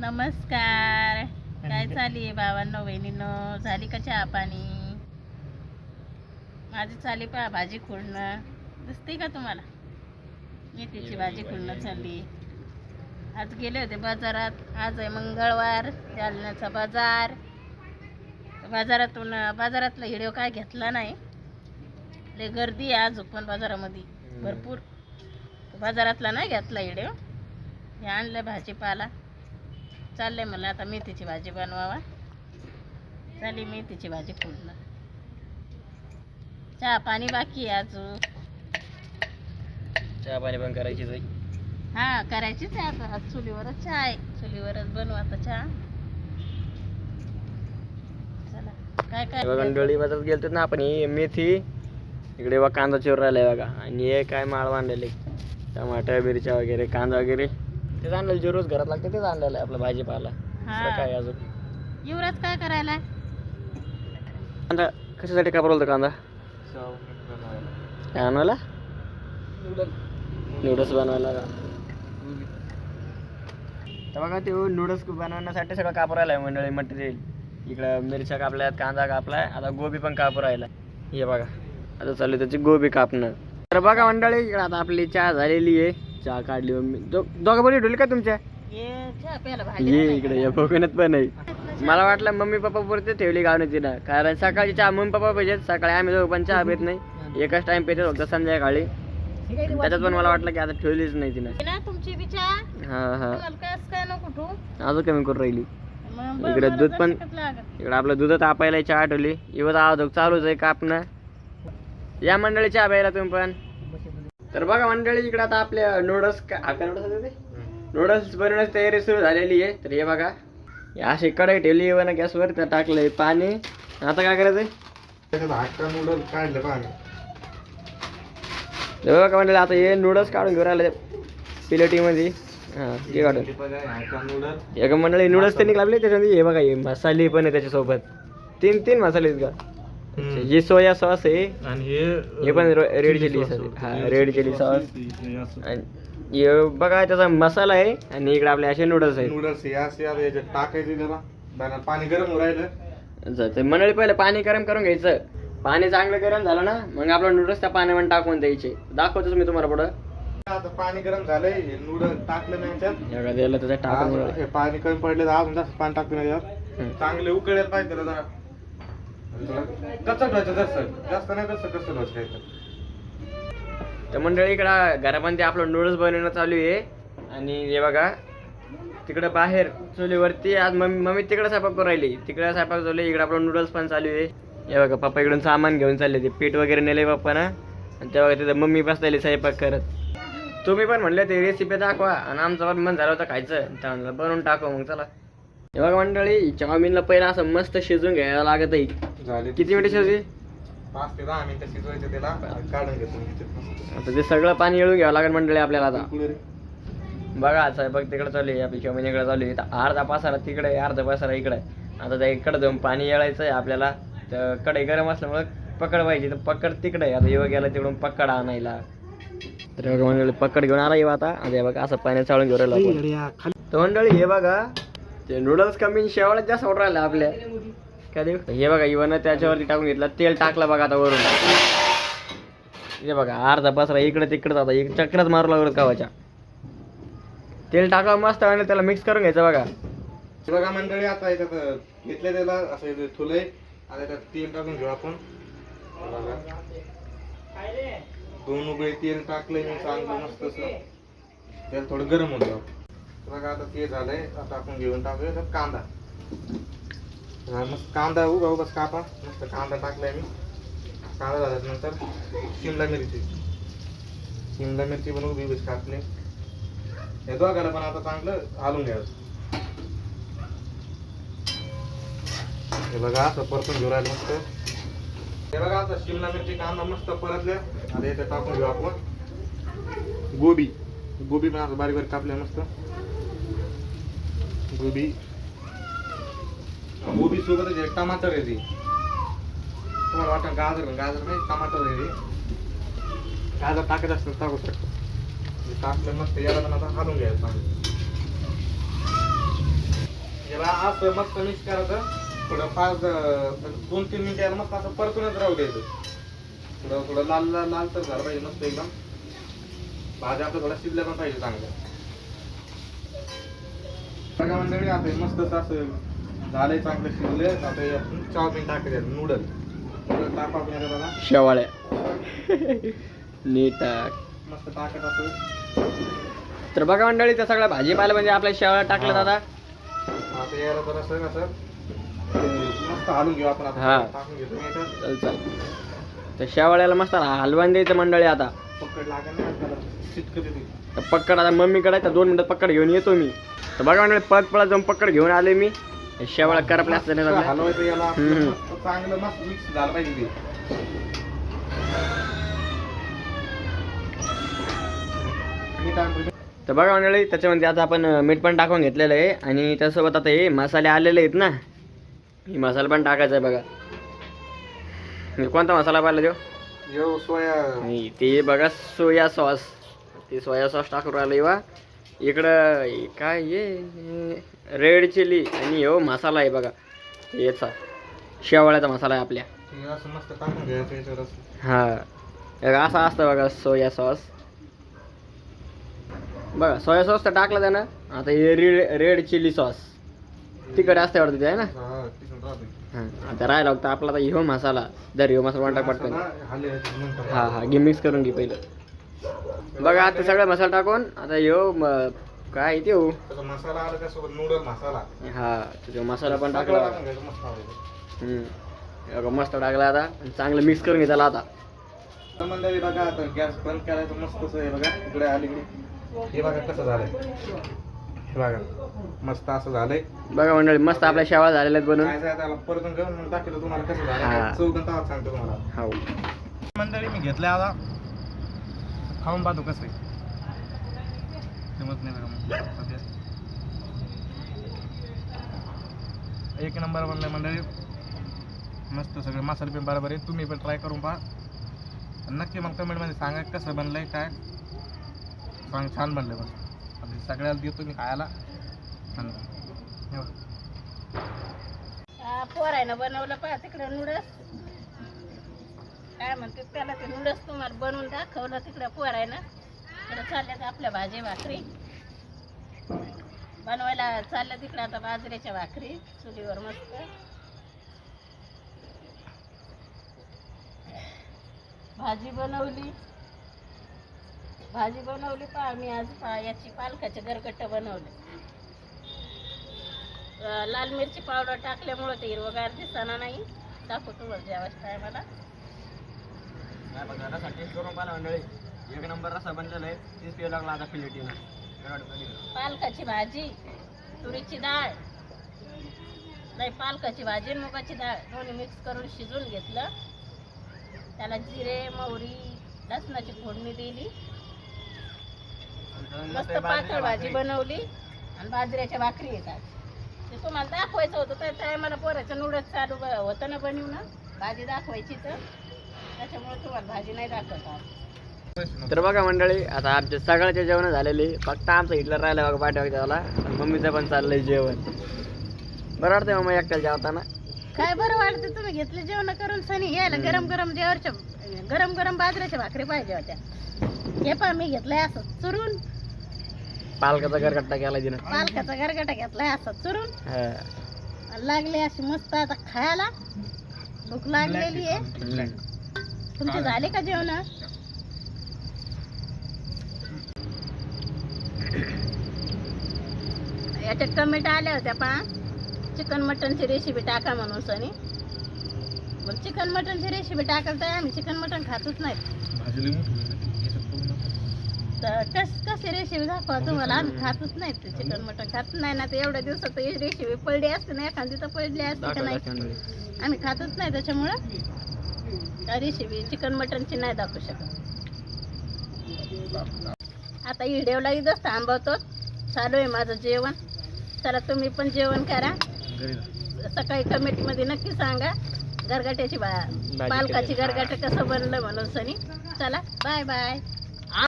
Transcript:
नमस्कार. काय चालली आहे बाबांनो बहिणींनो? झाली का चहा पाणी? माझी चाली पहा भाजी खुडणं दिसते का तुम्हाला? मेथीची भाजी खुडणं चालली आज गेले होते बाजारात. आज आहे मंगळवार जालन्याचा बाजार. बाजारातून बाजारातला व्हिडिओ काय घेतला नाही. लय गर्दी आहे आज पण बाजारामध्ये. भरपूर. बाजारातला नाही घेतला व्हिडिओ. हे आणलं भाजीपाला. चाललंय मला आता मेथीची भाजी बनवावा. चालली मेथीची भाजी फोडणं चहा पाणी बाकी आहे अजून. चहा पाणी पण करायचीच आहे. हा करायचीच आहे आता. आज चुलीवरच चहा आहे. चुलीवरच बनवू आता चहा. चला काय काय बघा डोळी बाजारात गेलतो ना आपण ही मेथी. इकडे बघा कांदा चिवर राहिलाय बघा. आणि हे काय माळ बांधलेले? टमाटर मिरच्या वगैरे कांदा वगैरे. तेच आणलेलं जे रोज घरात लागते तेच आणलेलं आहे आपलं भाजीपाला. दुसरं हा काय अजून? युवराज काय करायला? कांदा. कशासाठी का बोलतो कांदा? काय आणवायला नूडल्स बनवायला. का तर बघा ते नूडल्स बनवण्यासाठी सगळं कापू राहिलं आहे मंडळी मटेरियल. इकडं मिरच्या कापल्यात कांदा कापलाय आता गोबी पण कापू राहिला हे बघा. आता चालू आहे त्याची गोबी कापणं. तर बघा मंडळी इकडं आता आपली चहा झालेली आहे. चहा काढली मम्मी. दो दोघं बरी ठेवली का तुमच्या? ये इकडे या कोकणात पण आहे. मला वाटलं मम्मी पप्पा पुरते ठेवली गावण्याची ना कारण सकाळची चहा मम्मी पप्पा पाहिजेत. सकाळी आम्ही दोघं पण चहा पित नाही. एकच टाइम पिते फक्त संध्याकाळी. त्याच्यात पण मला वाटलं की आता ठेवलीच नाही तिनं. तुमची हा हा. अजून कमी करून राहिली. इकडे दूध पण-. इकडे आपलं दूध तापायला चहा ठेवली. इवत आवाज चालूच आहे कापणं. या मंडळी चहा प्यायला तुम्ही पण. तर बघा मंडळी इकडे आता आपल्या नूडल्स नूडल्स नूडल्स बनवण्याची तयारी सुरू झालेली आहे. तर हे बघा अशी कढई ठेवली आहे ना गॅसवर तर टाकलंय पाणी. आता काय करायचंय? त्याच्यात हक्का नूडल काढलं पाणी हे बघा मंडळी आता हे नूडल्स काढून घेऊन राहिले प्लेटीमध्ये. हां ते काढून. एका मंडळी नूडल्स त्यांनी लागले त्याच्यामध्ये. हे बघा हे मसाले पण आहे त्याच्यासोबत. तीन तीन मसाले आहेत का हे सोया सॉस आहे आणि हे हे पण रेड चिली सॉस हा रेड चिली सॉस आणि बघा त्याचा मसाला आहे आणि इकडे आपले असे नूडल्स आहेत. नूडल्स हे असे आता याच्यात टाकायचे त्याला पाणी गरम राहिलं. मंडळी पहिले पाणी गरम करून घ्यायचं. पाणी चांगलं गरम झालं ना मग आपलं नूडल्स त्या पाण्यामध्ये टाकून द्यायचे. दाखवतोच मी तुम्हाला पुढं. आता पाणी गरम झालंय हे नूडल टाकलं नाही त्याच्यात टाकून हे पाणी कमी पडले तर अजून जास्त पाणी टाकतो हम्म. चांगले उकळायला पाहिजे त्याला जरा. कच्चा जास्त नाही तसं कसं ठेवायचं तर मंडळी इकडं घरामध्ये आपलं नूडल्स बनवणं चालू आहे. आणि हे बघा तिकडं बाहेर चुलीवरती आज मम्मी मम्मी तिकडं स्वयंपाक करू राहिली. तिकडं स्वयंपाक चालू आहे इकडं आपलं नूडल्स पण चालू आहे. हे बघा पप्पा इकडून सामान घेऊन चालले ते. पीठ वगैरे नेले पप्पानं. आणि तेव्हा तिथं मम्मी बसलेली स्वयंपाक करत. तुम्ही पण म्हणले ते रेसिपी दाखवा. आणि आमचं पण मन झालं होतं खायचं. त्या म्हणलं बनवून टाकू मग चला. हे बघा मंडळी चाऊमिनला पहिला असं मस्त शिजून घ्यायला लागत आहे. झाले किती मिनिटं शिजली? पाच ते दहा मिनिटं शिजवायचं त्याला काढून घेतो. आता ते सगळं पाणी येळून घ्यावं लागेल मंडळी आपल्याला आता. बघा आता बघ तिकडे चालू आहे आपली चाऊमिन इकडे चालू आहे. अर्धा पासारा तिकडे अर्धा पासारा इकडे. आता त्या इकडे जाऊन पाणी येळायचं आहे आपल्याला. तर कढई गरम असल्यामुळे पकड पाहिजे तर पकड तिकडे आहे. आता येऊ गेला तिकडून पकड आणायला. तर मंडळी पकड घेऊन आला येऊ आता. आता बघा असं पाणी चाळून घेऊन राहिलं तर मंडळी हे बघा ते नूडल्स कमी शेवाळ्यात जास्त होत राहिलं आपल्या. काय देऊ? हे बघा इवन त्याच्यावरती टाकून घेतलं. तेल टाकलं बघा आता वरून. हे बघा अर्धा पसरा इकडे तिकडे जाता. एक चक्रच मारू लागलो कावाच्या. तेल टाका मस्त आणि त्याला मिक्स करून घ्यायचं बघा. बघा मंडळी आता याच्यात घेतले त्याला असं इथे आता त्यात तेल टाकून घेऊ आपण. बघा. दोन उभे तेल टाकले मी चांगलं मस्त असं. त्याला थोडं गरम होतं बघा आता ते झालंय आता आपण घेऊन टाकूया तर कांदा. हा, मस्त कांदा उभा उभाच कापा. मस्त कांदा टाकलाय मी. कांदा झाल्यानंतर शिमला मिरची. शिमला मिरची पण उभी उभीच कापली. हे दोघाला पण आता चांगलं हालून घ्यायचं हे बघा असं परतून घेऊ राहिलं मस्त. हे बघा आता शिमला मिरची कांदा मस्त परतल्या. आता याच्यात टाकून घेऊ आपण. गोबी. गोबी पण असं बारीक बारीक कापल्या मस्त. गोबी. गोबी सोबतच टमाटर आहे ती. तुम्हाला वाटतं गाजर गाजर नाही टमाटर आहे ते. गाजर टाकत असतं टाकू शकतो. म्हणजे टाकलं मस्त याला पण आता हलून घ्यायचं चांगलं. असं मस्त मिक्स करायचं. थोडं पाच दोन तीन मिनिटं याला मस्त असं परतूनच राहू द्यायचं. थोडं थोडं लाल लाल लाल तर झालं पाहिजे मस्त एकदम. भाज्या आपल्या थोडं शिजल्या पण पाहिजे चांगलं मंडळी आता मस्त असं झालंय चांगलं शिजले आता चाऊमिन टाकायचे नूडल नूडल टाका शेवाळ्या नीट. मस्त टाकत असं. तर बघा मंडळी त्या सगळ्या भाजीपाला म्हणजे आपल्या शेवाळ्या टाकलं हा. दादा. आता असं कसं ते मस्त हालून घेऊ आपण हा. आता टाकून घेतो मी याच्यात. चल चल. तर शेवाळ्याला मस्त हलवान द्यायचं मंडळी आता. पकड लागेल ना आपल्याला. चिटकत येते तर पक्कड आता मम्मीकडे तर दोन मिनिटात पक्कड घेऊन येतो मी. तर बघा मंडळी पळत पळत जाऊन पक्कड घेऊन आले मी. शेवाळ्या करपल्या असतं नाही मस्त आपल्या. हलवायचं याला हम्म. आपलं मस्त चांगलं मस्त मिक्स झालं पाहिजे. तर बघा मंडळी त्याच्यामध्ये आता आपण मीठ पण टाकून घेतलेलं आहे. आणि त्यासोबत आता हे मसाले आलेले आहेत ना. हे मसाला पण टाकायचा आहे बघा. कोणता मसाला पाहिला देऊ सोया. ते बघा सोया सॉस. ते सोया सॉस टाकून राहिलं वा इकडं काय ये रेड चिली आणि हो मसाला आहे बघा. याचा. शेवाळ्याचा मसाला आहे आपल्या. हे. असं असतं बघा सोया सॉस बघा सोया सॉस तर टाकलं त्यानं. आता हे रेड रेड चिली सॉस तिकडे असते वाटतं ते आहे ना? हा. हा. आता राहिला फक्त आपला आता ह्यो मसाला. जर ह्यो मसाला वाटा नंतर. हा हा. घे मिक्स करून घे पहिलं. बघा आता सगळं मसाला टाकून आता म- काय ते हो मसाला आला त्यासोबत नूडल मसाला. हा तो मसाला पण टाकला. हम्म. मस्त टाकला आता चांगलं मिक्स करून घेतला आता. मंडळी बघा आता गॅस बंद करायचं मस्त असं हे बघा इकडे अलीकडे. हे बघा कसं झालंय. हे बघा मस्त असं झालंय. बघा मंडळी मस्त आपल्या शेवाळ झालेल्या आहेत त्याला परतून घेऊन दाखवलं तुम्हाला कसं हा. झालं सांगतो तुम्हाला. हो मंडळी मी घेतलं आता. खाऊन पाहतो कसं आहे. जमत नाही बघा मग. सध्या. एक नंबर बनलंय मंडळी. मस्त सगळे मसाले पण बरोबर आहे. तुम्ही पण ट्राय करून पहा. आणि नक्की मग कमेंटमध्ये सांगा कसं बनलंय काय. सांग छान बनलंय बस आता सगळ्याला देतो मी खायला. छान हे पोरायनं बनवलं पहा तिकडं नूडल्स काय म्हणते त्याला ते नूडल्स तुम्हाला बनवून दाखवलं तिकडं पोरायनं तिकडं चालल्यात आपल्या भाजी भाकरी. बनवायला चालल्या तिकडं आता बाजरीच्या भाकरी चुलीवर मस्त. भाजी बनवली. भाजी बनवली पहा मी आज पहा याची पालकाचे गरगट्ट बनवले. लाल मिरची पावडर टाकल्यामुळं ते हिरवगार दिसताना नाही. दाखवतो तुम्हाला जेवायच्या टायमाला रसा टेस्ट करून पाहिला मंडळी एक नंबर रसा बनलेला आहे. पिऊ लागला आता पालकाची भाजी तुरीची डाळ. नाही पालकाची भाजी आणि मुगाची डाळ. दोन्ही मिक्स करून शिजवून घेतलं. त्याला जिरे मोहरी लसणाची फोडणी दिली. मस्त पातळ भाजी बनवली. आणि बाजऱ्याच्या भाकरी येतात. ते तुम्हाला दाखवायचं होतं त्या टायमाला पोराचं नूडल्स चालू होतं ना बनवून. भाजी दाखवायची तर. त्याच्यामुळे तुम्हाला भाजी नाही दाखवत आज. तर बघा मंडळी आता आमचे सगळ्याचे जेवण झालेले. फक्त आमचं हिटलर राहिलं बघा पाठीमागे त्याला. मम्मीचं पण चाललंय जेवण. बरं वाटतंय मम्मी एकट्याला जेवताना? काय बरं वाटतं तुम्ही घेतले जेवण करून सनी. यायला गरम गरम जेवरच्या गरम गरम बाजऱ्याच्या भाकरी पाहिजे होत्या. हे पहा मी घेतलंय असं चुरून. पालकाचा गरगट्टा केला तिनं. पालकाचा गरगटा घेतलाय असं चुरून. हा. लागले अशी मस्त आता खायला. भूक लागलेली आहे. तुमचे झाले का जेवण? याच्यात कमेंट आल्या होत्या पहा. चिकन मटनची रेसिपी टाका म्हणून सनी. मग चिकन मटनची रेसिपी टाकाल तर आम्ही चिकन मटन खातच नाही. तर कस कशी रेसिपी दाखवा तुम्हाला? आम्ही खातच नाही ते चिकन मटन. खात नाही ना ते एवढ्या दिवसात रेसिपी पडली असते ना एखादी तर पडली असते का नाही. आम्ही खातच नाही त्याच्यामुळं. त्या रेसिपी चिकन मटनची नाही दाखवू शकत. आता व्हिडिओला इथंच थांबवतो. चालू आहे माझं जेवण. चला तुम्ही पण जेवण करा. सकाळी कमेंटमध्ये नक्की सांगा गरगाट्याची बा पालकाची. गरगाट कसं बनलं म्हणून सनी. चला बाय बाय